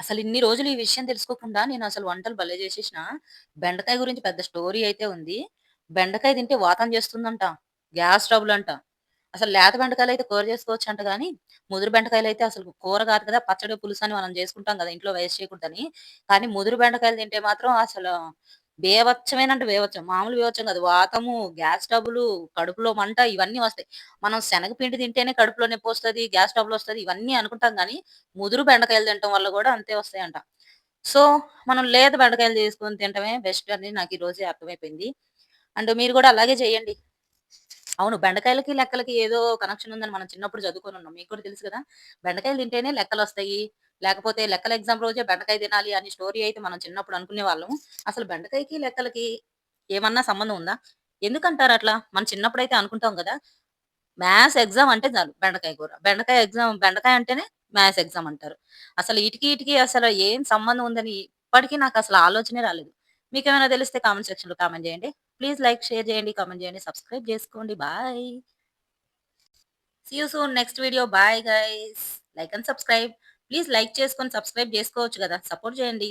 అసలు ఇన్ని రోజులు ఈ విషయం తెలుసుకోకుండా నేను అసలు వంటలు భలే చేసేసిన. బెండకాయ గురించి పెద్ద స్టోరీ అయితే ఉంది. బెండకాయ తింటే వాతం చేస్తుందంట. గ్యాస్ ట్రబుల్ అంట. అసలు లేత బెండకాయలైతే కూర చేసుకోవచ్చంట గానీ, ముదురు బెండకాయలైతే అసలు కూర కాదు కదా! పచ్చడి, పులుసు అని మనం చేసుకుంటాం కదా! ఇంట్లో వేస్ట్ చేయకూడదని. కానీ ముదురు బెండకాయలు తింటే మాత్రం అసలు బేవచ్చమేనంటే బేవచ్చం మామూలు బేవచ్చం కాదు. వాతము, గ్యాస్ ట్రబులు, కడుపులో మంట ఇవన్నీ వస్తాయి. మనం శనగపిండి తింటేనే కడుపులో నొప్పొస్తది, గ్యాస్ ట్రబులొస్తది ఇవన్నీ అనుకుంటాం కానీ ముదురు బెండకాయలు తినటం వల్ల కూడా అంతే వస్తాయంట. సో, మనం లేత బెండకాయలు చేసుకొని తినటమే బెస్ట్ అని నాకు ఈ రోజే అర్థమైపోయింది. అండ్ మీరు కూడా అలాగే చేయండి. అవును. బెండకాయలకి, లెక్కలకి ఏదో కనెక్షన్ ఉందని మనం చిన్నప్పుడు చదువుకొని ఉన్నాం మీకు కూడా తెలుసు కదా! బెండకాయలు తింటేనే లెక్కలు వస్తాయి లేకపోతే లెక్కల ఎగ్జామ్ రోజే బెండకాయ తినాలి అని స్టోరీ అయితే మనం చిన్నప్పుడు అనుకునే వాళ్ళం అసలు బెండకాయకి, లెక్కలకి ఏమన్నా సంబంధం ఉందా? ఎందుకంటారు అట్లా మనం చిన్నప్పుడు అయితే అనుకుంటాం కదా మ్యాథ్స్ ఎగ్జామ్ అంటే చాలు బెండకాయ కూర. బెండకాయ ఎగ్జామ్ బెండకాయ అంటేనే మ్యాథ్స్ ఎగ్జామ్ అంటారు. అసలు ఇటుకి ఇటుకి అసలు ఏం సంబంధం ఉందని ఇప్పటికీ నాకు అసలు ఆలోచనే రాలేదు. మీకు ఏమైనా తెలిస్తే కామెంట్ సెక్షన్‌లో కామెంట్ చేయండి. ప్లీజ్ లైక్, షేర్ చేయండి, కామెంట్ చేయండి, సబ్స్క్రైబ్ చేసుకోండి. Bye. See you soon next video. Bye guys. Like and subscribe. Please like చేసుకొని సబ్స్క్రైబ్ చేసుకోవచ్చు కదా సపోర్ట్ చేయండి.